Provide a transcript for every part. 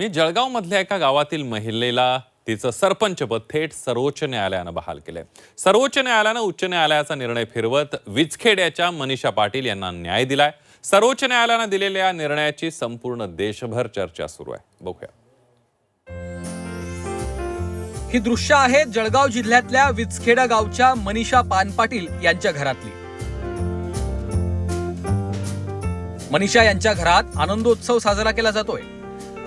म्हणजे मी जळगाव मधल्या एका गावातील महिलेला तिचं सरपंचपद थेट सर्वोच्च न्यायालयानं बहाल केलंय. सर्वोच्च न्यायालयानं उच्च न्यायालयाचा निर्णय फिरवत विचखेड्याच्या मनीषा पाटील यांना न्याय दिलाय. सर्वोच्च न्यायालयानं दिलेल्या या निर्णयाची संपूर्ण देशभर चर्चा सुरू आहे. बघूया. ही दृश्य आहेत जळगाव जिल्ह्यातल्या विचखेडा गावच्या मनीषा पानपाटील यांच्या घरातली. मनीषा यांच्या घरात आनंदोत्सव साजरा केला जातोय.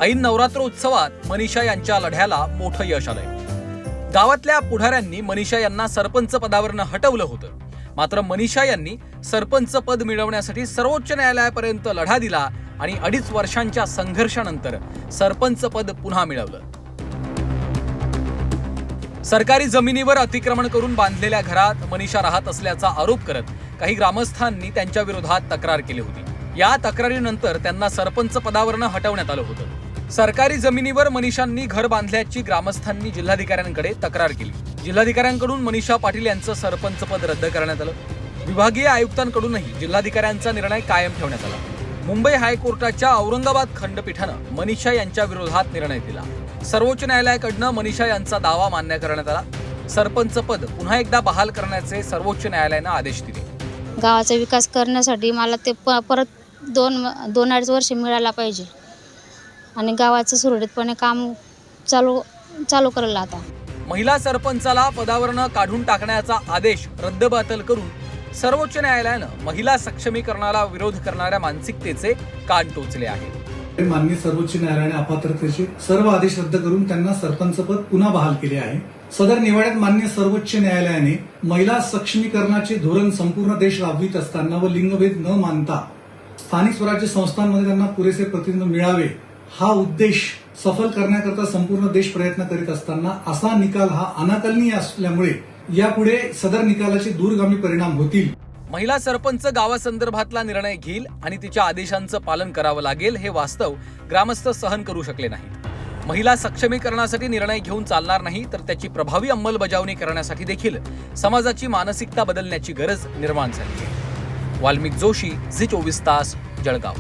ऐन नवरात्र उत्सवात मनीषा यांच्या लढ्याला मोठं यश आलंय. गावातल्या पुढाऱ्यांनी मनीषा यांना सरपंच पदावरनं हटवलं होतं. मात्र मनीषा यांनी सरपंच पद मिळवण्यासाठी सर्वोच्च न्यायालयापर्यंत लढा दिला आणि अडीच वर्षांच्या संघर्षानंतर सरपंच पद पुन्हा मिळवलं. सरकारी जमिनीवर अतिक्रमण करून बांधलेल्या घरात मनीषा राहत असल्याचा आरोप करत काही ग्रामस्थांनी त्यांच्या विरोधात तक्रार केली होती. या तक्रारीनंतर त्यांना सरपंच पदावरनं हटवण्यात आलं होतं. सरकारी जमिनीवर मनीषांनी घर बांधल्याची ग्रामस्थांनी जिल्हाधिकाऱ्यांकडे तक्रार केली. जिल्हाधिकाऱ्यांकडून मनीषा पाटील यांचं सरपंच पद रद्द करण्यात आलं. विभागीय आयुक्तांकडूनही जिल्हाधिकाऱ्यांचा निर्णय कायम ठेवण्यात आला. मुंबई हायकोर्टाच्या औरंगाबाद खंडपीठानं मनीषा यांच्या विरोधात निर्णय दिला. सर्वोच्च न्यायालयाकडनं मनीषा यांचा दावा मान्य करण्यात आला. सरपंच पद पुन्हा एकदा बहाल करण्याचे सर्वोच्च न्यायालयानं आदेश दिले. गावाचा विकास करण्यासाठी मला ते प परत दोन दोन अडीच वर्ष मिळायला पाहिजे. आणि गावाचं सुरळीतपणे काम चालू चालू करायला आता. महिला सरपंचाला पदावरनं काढून टाकण्याचा आदेश रद्दबातल करून सर्वोच्च न्यायालयानं महिला सक्षमीकरणाला विरोध करणाऱ्या मानसिकतेचे कान टोचले आहेत. माननीय सर्वोच्च न्यायालयाने अपात्रतेचे सर्व आदेश रद्द करून त्यांना सरपंचपद पुन्हा बहाल केले आहे. सदर निवाड्यात मान्य सर्वोच्च न्यायालयाने महिला सक्षमीकरणाचे धोरण संपूर्ण देश राबवित असताना व लिंगभेद न मानता स्थानिक स्वराज्य संस्थांमध्ये त्यांना पुरेसे प्रतिनिधित्व मिळावे हा उद्देश सफल करण्याकरता संपूर्ण देश प्रयत्न करीत असताना असा निकाल हा अनाकलनीय असल्यामुळे यापुढे सदर निकालाचे दूरगामी परिणाम होतील. महिला सरपंच गावासंदर्भातला निर्णय घेईल आणि तिच्या आदेशांचं पालन करावं लागेल हे वास्तव ग्रामस्थ सहन करू शकले नाहीत. महिला सक्षमीकरणासाठी निर्णय घेऊन चालणार नाही तर त्याची प्रभावी अंमलबजावणी करण्यासाठी देखील समाजाची मानसिकता बदलण्याची गरज निर्माण झाली आहे. वाल्मिक जोशी झी चोवीस तास जळगाव.